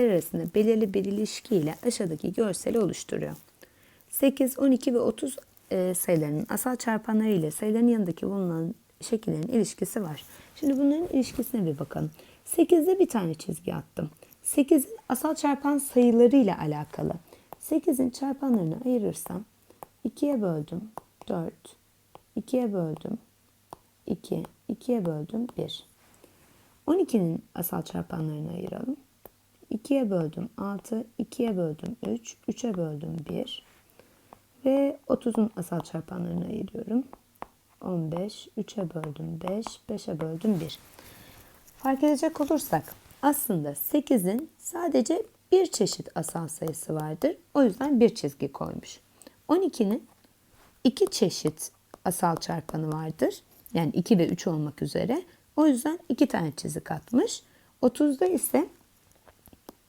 arasında belirli bir ilişkiyle aşağıdaki görseli oluşturuyor. 8, 12 ve 30 e, sayılarının asal çarpanları ile sayıların yanındaki bulunan şekillerin ilişkisi var. Şimdi bunların ilişkisine bir bakalım. 8'de bir tane çizgi attım. 8'in asal çarpan sayıları ile alakalı. 8'in çarpanlarını ayırırsam 2'ye böldüm 4, 2'ye böldüm 2, 2'ye böldüm 1. 12'nin asal çarpanlarını ayıralım. 2'ye böldüm 6, 2'ye böldüm 3, 3'e böldüm 1. Ve 30'un asal çarpanlarını ayırıyorum. 15, 3'e böldüm 5, 5'e böldüm 1. Fark edecek olursak aslında 8'in sadece bir çeşit asal sayısı vardır. O yüzden bir çizgi koymuş. 12'nin iki çeşit asal çarpanı vardır. Yani 2 ve 3 olmak üzere. O yüzden iki tane çizik atmış. 30'da ise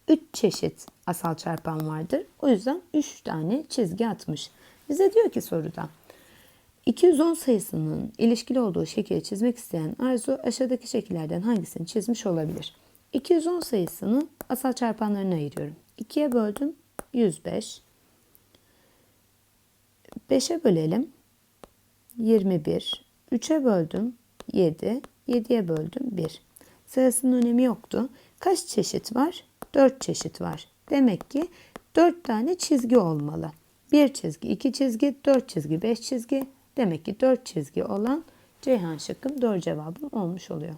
3 çeşit asal çarpan vardır. O yüzden 3 tane çizgi atmış. Bize diyor ki soruda 210 sayısının ilişkili olduğu şekli çizmek isteyen Arzu aşağıdaki şekillerden hangisini çizmiş olabilir? 210 sayısını asal çarpanlarına ayırıyorum. 2'ye böldüm 105. 5'e bölelim 21. 3'e böldüm 7. 7'ye böldüm 1. Sayısının önemi yoktu. Kaç çeşit var? 4 çeşit var. Demek ki 4 tane çizgi olmalı. 1 çizgi, 2 çizgi, 4 çizgi, 5 çizgi. Demek ki 4 çizgi olan Ceyhan şıkkım doğru cevabım olmuş oluyor.